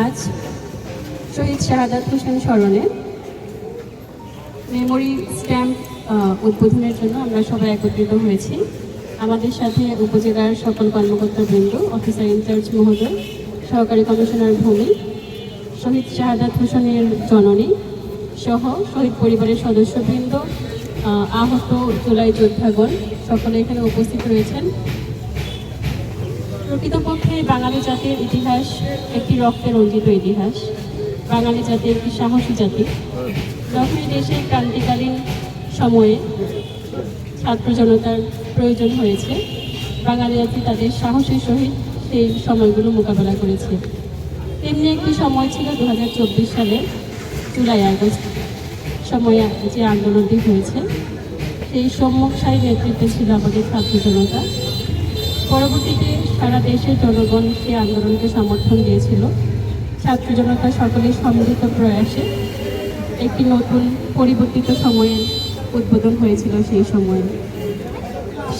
আজ শহীদ শাহাদাত হোসেন স্মরণে memory stamp উদ্বোধনের জন্য আমরা সবাই একত্রিত হয়েছি। আমাদের সাথে উপজেলার সকল কর্মকর্তাবৃন্দ অফিসার ইনচার্জ মহোদয় সহকারী কমিশনার ভূমি শহীদ শাহাদাত হোসেনের জননী সহ শহীদ পরিবারের সদস্যবৃন্দ আহ, আহত জুলাই যোদ্ধাগণ সকলে এখানে উপস্থিত রয়েছেন। প্রকৃতপক্ষে বাঙালি জাতির ইতিহাস একটি রক্তে রঞ্জিত ইতিহাস। বাঙালি জাতি একটি সাহসী জাতি। যখন এই দেশে ক্রান্তিকালীন সময়ে ছাত্র জনতার প্রয়োজন হয়েছে, বাঙালি জাতি তাদের সাহসের সহিত সেই সময়গুলো মোকাবেলা করেছে। তেমনি একটি সময় ছিল দু সালের জুলাই আগস্ট সময়ে যে আন্দোলনটি হয়েছে। সেই সম্মুখ সারি নেতৃত্বে ছিল আমাদের ছাত্র জনতা। পরবর্তীতে সারা দেশের জনগণ সেই আন্দোলনকে সমর্থন দিয়েছিল। ছাত্র জনতা সকলের সম্মিলিত প্রয়াসে একটি নতুন পরিবর্তিত সময়ের উদ্বোধন হয়েছিল সেই সময়ে।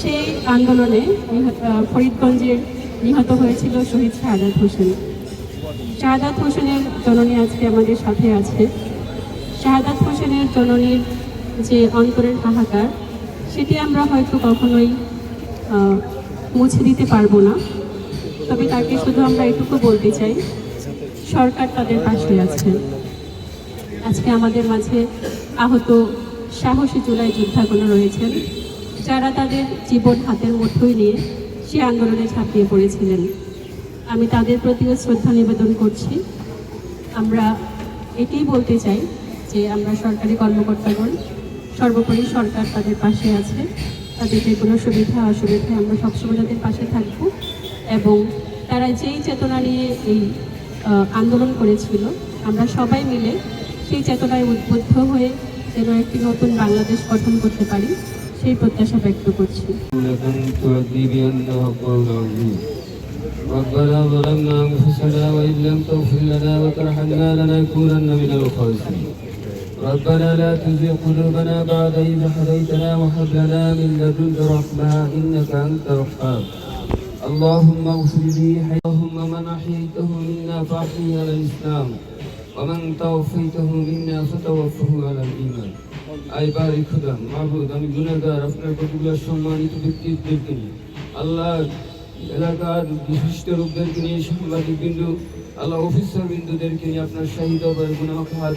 সেই আন্দোলনে ফরিদগঞ্জের নিহত হয়েছিল শহীদ শাহাদাত হোসেন। শাহাদাত হোসেনের জননী আজকে আমাদের সাথে আছে। শাহাদাত হোসেনের জননীর যে অন্তরের হাহাকার, সেটি আমরা হয়তো কখনোই মুছে দিতে পারব না। তবে তাকে শুধু আমরা এটুকু বলতে চাই, সরকার তাদের পাশে আছে। আজকে আমাদের মাঝে আহত সাহসী জুলাই যোদ্ধাগুলো রয়েছেন, যারা তাদের জীবন হাতের মুঠোয় নিয়ে সে আন্দোলনে ঝাঁপিয়ে পড়েছিলেন। আমি তাদের প্রতিও শ্রদ্ধা নিবেদন করছি। আমরা এটাই বলতে চাই যে আমরা সরকারি কর্মকর্তাগণ, সর্বোপরি সরকার তাদের পাশে আছে। তাদের যে কোনো সুবিধা অসুবিধায় আমরা সবসময় তাদের পাশে থাকব এবং তারা যেই চেতনা নিয়ে এই আহ, আন্দোলন করেছিল আমরা সবাই মিলে সেই চেতনায় উদ্বুদ্ধ হয়ে যেন একটি নতুন বাংলাদেশ গঠন করতে পারি সেই প্রত্যাশা ব্যক্ত করছি لكن تؤدي بأنه قول عظيم ربنا ظلمنا أنفسنا وإن لم تغفر لنا وترحمنا لنكونن من الخاسرين ربنا لا تزغ قلوبنا بعد إذ هديتنا وهب لنا من لدنك رحمة إنك أنت الوهاب اللهم اغفر لي حي- اللهم من أحييته منا فأحيه على الإسلام ومن توفيته منا فتوفه على الإيمان আই বাড়ি খুদা মাহবুদ আমি গুণাগার আপনার কতগুলো সম্মানিত ব্যক্তিত্বদেরকে নিয়ে আল্লাহ এলাকার বিশিষ্ট লোকদেরকে নিয়ে সাংবাদিক বিন্দু আল্লাহ অফিসার বিন্দুদেরকে নিয়ে আপনার শাহিদ গুণামাখা হাত